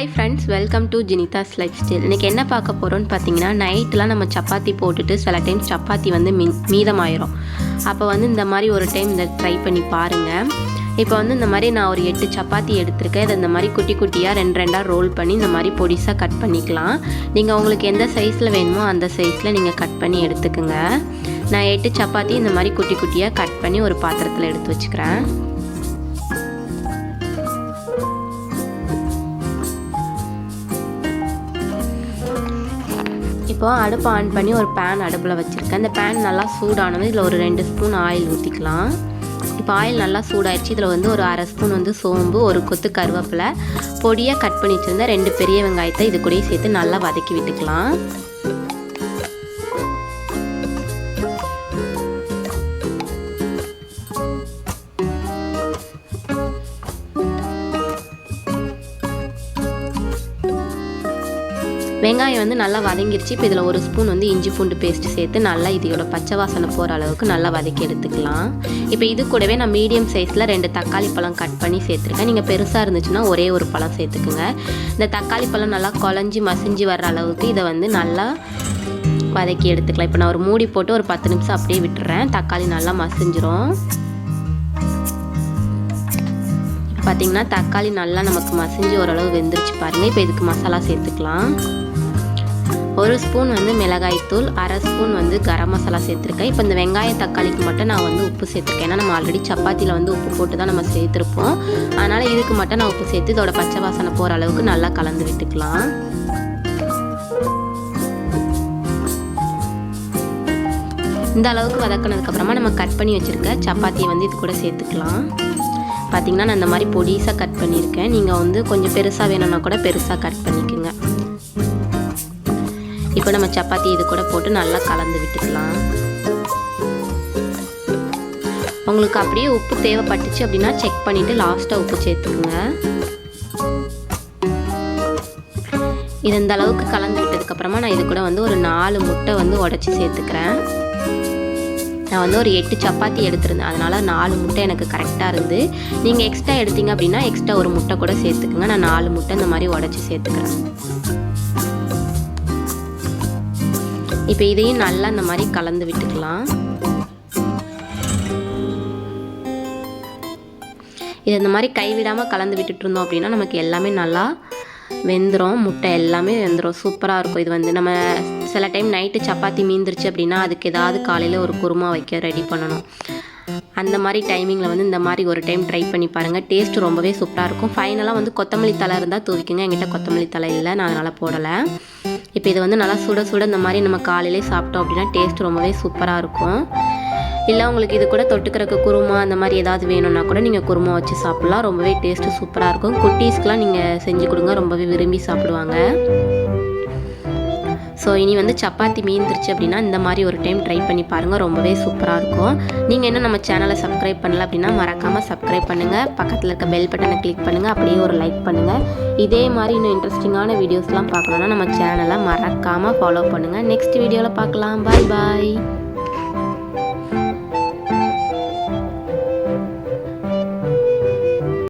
Hi friends welcome to Jinithas life style இன்றைக்கி என்ன பார்க்க போகிறோன்னு பார்த்தீங்கன்னா நைட்லாம் நம்ம சப்பாத்தி போட்டுட்டு சில டைம் சப்பாத்தி வந்து மீ மீதமாயிரும். அப்போ வந்து இந்த மாதிரி ஒரு டைம் இந்த ட்ரை பண்ணி பாருங்கள் இப்போ வந்து இந்த மாதிரி நான் ஒரு எட்டு சப்பாத்தி எடுத்திருக்கேன். இதை இந்த மாதிரி குட்டி குட்டியாக ரெண்டு ரெண்டாக ரோல் பண்ணி இந்த மாதிரி பொடிசாக கட் பண்ணிக்கலாம். நீங்கள் உங்களுக்கு எந்த சைஸில் வேணுமோ அந்த சைஸில் நீங்கள் கட் பண்ணி எடுத்துக்கோங்க. நான் எட்டு சப்பாத்தி இந்த மாதிரி குட்டி குட்டியாக கட் பண்ணி ஒரு பாத்திரத்தில் எடுத்து வச்சுக்கிறேன். இப்போ அடுப்பு ஆன் பண்ணி ஒரு பேன் அடுப்பில் வச்சுருக்கேன். இந்த பேன் நல்லா சூடானது இதில் ஒரு ரெண்டு ஸ்பூன் ஆயில் ஊற்றிக்கலாம் இப்போ ஆயில் நல்லா சூடாயிடுச்சு. இதில் வந்து ஒரு அரை ஸ்பூன் வந்து சோம்பு ஒரு கொத்து கருவேப்பிலை பொடியாக கட் பண்ணி வச்சுருந்தா ரெண்டு பெரிய வெங்காயத்தை இது கூடயே சேர்த்து நல்லா வதக்கி விட்டுக்கலாம். வெங்காயம் வந்து நல்லா வதங்கிருச்சு. இப்போ இதில் ஒரு ஸ்பூன் வந்து இஞ்சி பூண்டு பேஸ்ட் சேர்த்து நல்லா இதோட பச்சை வாசனை போகிற அளவுக்கு நல்லா வதக்கி எடுத்துக்கலாம். இப்போ இது கூடவே நான் மீடியம் சைஸில் ரெண்டு தக்காளி பழம் கட் பண்ணி சேர்த்துருக்கேன். நீங்கள் பெருசாக இருந்துச்சுன்னா ஒரே ஒரு பழம் சேர்த்துக்குங்க. இந்த தக்காளி பழம் நல்லா குழஞ்சி மசிஞ்சு வர்ற அளவுக்கு இதை வந்து நல்லா வதக்கி எடுத்துக்கலாம். இப்போ நான் ஒரு மூடி போட்டு ஒரு பத்து நிமிஷம் அப்படியே விட்டுறேன். தக்காளி நல்லா மசிஞ்சிரும். பார்த்தீங்கன்னா தக்காளி நல்லா நமக்கு மசிஞ்சு ஓரளவு வெந்துருச்சு பாருங்கள் இப்போ இதுக்கு மசாலா சேர்த்துக்கலாம். ஒரு ஸ்பூன் வந்து மிளகாய்த்தூள் அரை ஸ்பூன் வந்து கரம் மசாலா சேர்த்துருக்கேன். இப்போ இந்த வெங்காய தக்காளிக்கு மட்டும் நான் வந்து உப்பு சேர்த்துருக்கேன். ஏன்னா நம்ம ஆல்ரெடி சப்பாத்தியில் வந்து உப்பு போட்டு தான் நம்ம சேர்த்துருப்போம். அதனால் இதுக்கு மட்டும் நான் உப்பு சேர்த்து இதோட பச்சை வாசனை போகிற அளவுக்கு நல்லா கலந்து விட்டுக்கலாம். இந்த அளவுக்கு வதக்கினதுக்கப்புறமா நம்ம கட் பண்ணி வச்சுருக்க சப்பாத்தியை வந்து இது கூட சேர்த்துக்கலாம். பார்த்திங்கன்னா நான் இந்த மாதிரி பொடிசாக கட் பண்ணியிருக்கேன். நீங்கள் வந்து கொஞ்சம் பெருசாக வேணும்னா கூட பெருசாக கட் பண்ணிக்கோங்க. இப்போ நம்ம சப்பாத்தி இது கூட போட்டு நல்லா கலந்து விட்டுக்கலாம். உங்களுக்கு அப்படியே உப்பு தேவைப்பட்டுச்சு அப்படின்னா செக் பண்ணிவிட்டு லாஸ்ட்டாக உப்பு சேர்த்துக்குங்க. இது இந்த அளவுக்கு கலந்து விட்டதுக்கப்புறமா நான் இது கூட வந்து ஒரு நாலு முட்டை வந்து உடச்சி சேர்த்துக்கிறேன். நான் வந்து ஒரு எட்டு சப்பாத்தி எடுத்திருந்தேன். அதனால் நாலு முட்டை எனக்கு கரெக்டாக இருந்து நீங்கள் எக்ஸ்ட்ரா எடுத்தீங்க அப்படின்னா எக்ஸ்ட்ரா ஒரு முட்டை கூட சேர்த்துக்குங்க. நான் நாலு முட்டை இந்த மாதிரி உடச்சி சேர்த்துக்கிறேன். இப்போ இதையும் நல்லா இந்த மாதிரி கலந்து விட்டுக்கலாம். இது இந்த மாதிரி கைவிடாமல் கலந்து விட்டுட்டு இருந்தோம் அப்படின்னா நமக்கு எல்லாமே நல்லா வெந்துடும் முட்டை எல்லாமே வெந்துடும் சூப்பராக இருக்கும். இது வந்து நம்ம சில டைம் நைட்டு சப்பாத்தி மீந்துருச்சு அப்படின்னா அதுக்கு ஏதாவது காலையில் ஒரு குருமா வைக்க ரெடி பண்ணணும். அந்த மாதிரி டைமிங்கில் வந்து இந்த மாதிரி ஒரு டைம் ட்ரை பண்ணி பாருங்கள் டேஸ்ட் ரொம்பவே சூப்பராக இருக்கும். ஃபைனலாக வந்து கொத்தமல்லி தலை இருந்தால் தூவிக்குங்க. என்கிட்ட கொத்தமல்லி தலை இல்லை. நான் அதனால் போடலை. இப்போ இது வந்து நல்லா சுட சுட இந்த மாதிரி நம்ம காலையிலே சாப்பிட்டோம் அப்படின்னா டேஸ்ட் ரொம்பவே சூப்பராக இருக்கும். இல்லை உங்களுக்கு இது கூட தொட்டுக்கிறக்கு குருமா அந்த மாதிரி ஏதாவது வேணும்னா கூட நீங்கள் குருமா வச்சு சாப்பிட்லாம். ரொம்பவே டேஸ்ட்டு சூப்பராக இருக்கும். குட்டீஸ்க்கெலாம் நீங்கள் செஞ்சு கொடுங்க. ரொம்பவே விரும்பி சாப்பிடுவாங்க. ஸோ இனி வந்து சப்பாத்தி மீந்துருச்சு அப்படின்னா இந்த மாதிரி ஒரு டைம் ட்ரை பண்ணி பாருங்கள் ரொம்பவே சூப்பராக இருக்கும். நீங்கள் இன்னும் நம்ம சேனலை சப்ஸ்கிரைப் பண்ணல அப்படின்னா மறக்காமல் சப்ஸ்கிரைப் பண்ணுங்கள் பக்கத்தில் இருக்க பெல் பட்டனை கிளிக் பண்ணுங்கள் அப்படியே ஒரு லைக் பண்ணுங்கள் இதே மாதிரி இன்னும் இன்ட்ரெஸ்டிங்கான வீடியோஸ்லாம் பார்க்கணுன்னா நம்ம சேனலை மறக்காமல் ஃபாலோ பண்ணுங்கள் நெக்ஸ்ட் வீடியோவில் பார்க்கலாம். பாய் பாய்